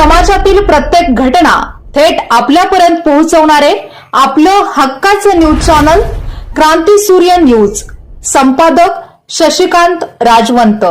समाजातील प्रत्येक घटना थेट आपल्यापर्यंत पोहोचवणारे आपलं हक्काचं न्यूज चॅनल क्रांती सूर्य न्यूज. संपादक शशिकांत राजवंत.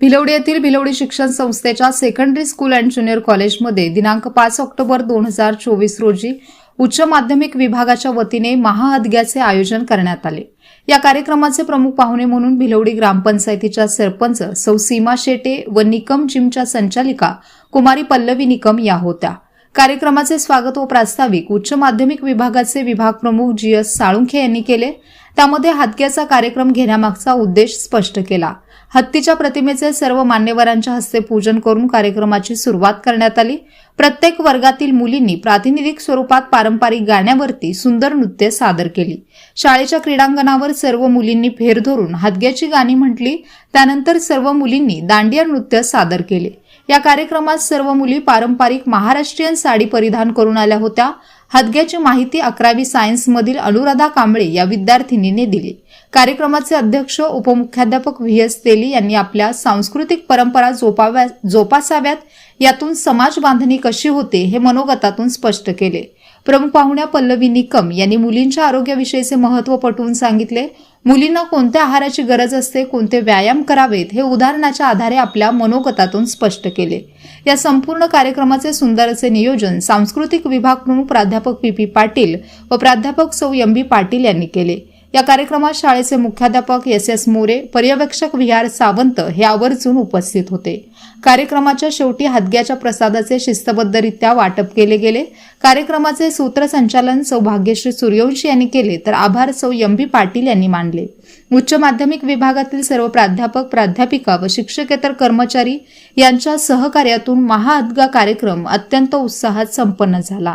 भिलवडी येथील भिलवडी शिक्षण संस्थेच्या सेकंडरी स्कूल अँड ज्युनियर कॉलेजमध्ये दिनांक पाच ऑक्टोबर दोन हजार चोवीस रोजी उच्च माध्यमिक विभागाच्या वतीने महाअदग्याचे आयोजन करण्यात आले. या कार्यक्रमाचे प्रमुख पाहुणे म्हणून भिलवडी ग्रामपंचायतीच्या सरपंच सौ सीमा शेटे व निकम जिमच्या संचालिका कुमारी पल्लवी निकम या होत्या. कार्यक्रमाचे स्वागत व प्रास्ताविक उच्च माध्यमिक विभागाचे विभाग प्रमुख जी एस साळुंखे यांनी केले. त्यामध्ये हातग्याचा कार्यक्रम घेण्यामागचा उद्देश स्पष्ट केला. हत्तीच्या प्रतिमेचे सर्व मान्यवरांच्या हस्ते पूजन करून कार्यक्रमाची सुरुवात करण्यात आली. प्रत्येक वर्गातील मुलींनी प्रातिनिधिक स्वरूपात पारंपरिक गाण्यावरती सुंदर नृत्य सादर केली. शाळेच्या क्रीडांगणावर सर्व मुलींनी फेर धरून हादग्याची गाणी म्हटली. त्यानंतर सर्व मुलींनी दांडिया नृत्य सादर केले. या कार्यक्रमात सर्व मुली पारंपरिक महाराष्ट्रीयन साडी परिधान करून आल्या होत्या. हदग्याची माहिती अकरावी सायन्समधील अनुराधा कांबळे या विद्यार्थिनीने दिली. कार्यक्रमाचे अध्यक्ष उपमुख्याध्यापक व्ही. एस. तेली यांनी आपल्या सांस्कृतिक परंपरा जोपाव्या जोपासाव्यात. यातून समाज बांधणी कशी होते हे मनोगतातून स्पष्ट केले. प्रमुख पाहुण्या पल्लवी निकम यांनी मुलींच्या आरोग्याविषयीचे महत्त्व पटवून सांगितले. मुलींना कोणत्या आहाराची गरज असते कोणते व्यायाम करावेत हे उदाहरणाच्या आधारे आपल्या मनोगतातून स्पष्ट केले. या संपूर्ण कार्यक्रमाचे सुंदर असे नियोजन सांस्कृतिक विभाग प्रमुख प्राध्यापक पी पी पाटील व प्राध्यापक सौ एम बी पाटील यांनी केले. या कार्यक्रमात शाळेचे मुख्याध्यापक एस एस मोरे पर्यवेक्षक विहार सावंत हे आवर्जून उपस्थित होते. कार्यक्रमाच्या शेवटी हादग्याच्या प्रसादाचे शिस्तबद्धरित्या वाटप केले गेले. कार्यक्रमाचे सूत्रसंचालन सौ भाग्यश्री सूर्यवंशी यांनी केले तर आभार सौ एम बी पाटील यांनी मानले. उच्च माध्यमिक विभागातील सर्व प्राध्यापक प्राध्यापिका व शिक्षकेतर कर्मचारी यांच्या सहकार्यातून महाअदगा कार्यक्रम अत्यंत उत्साहात संपन्न झाला.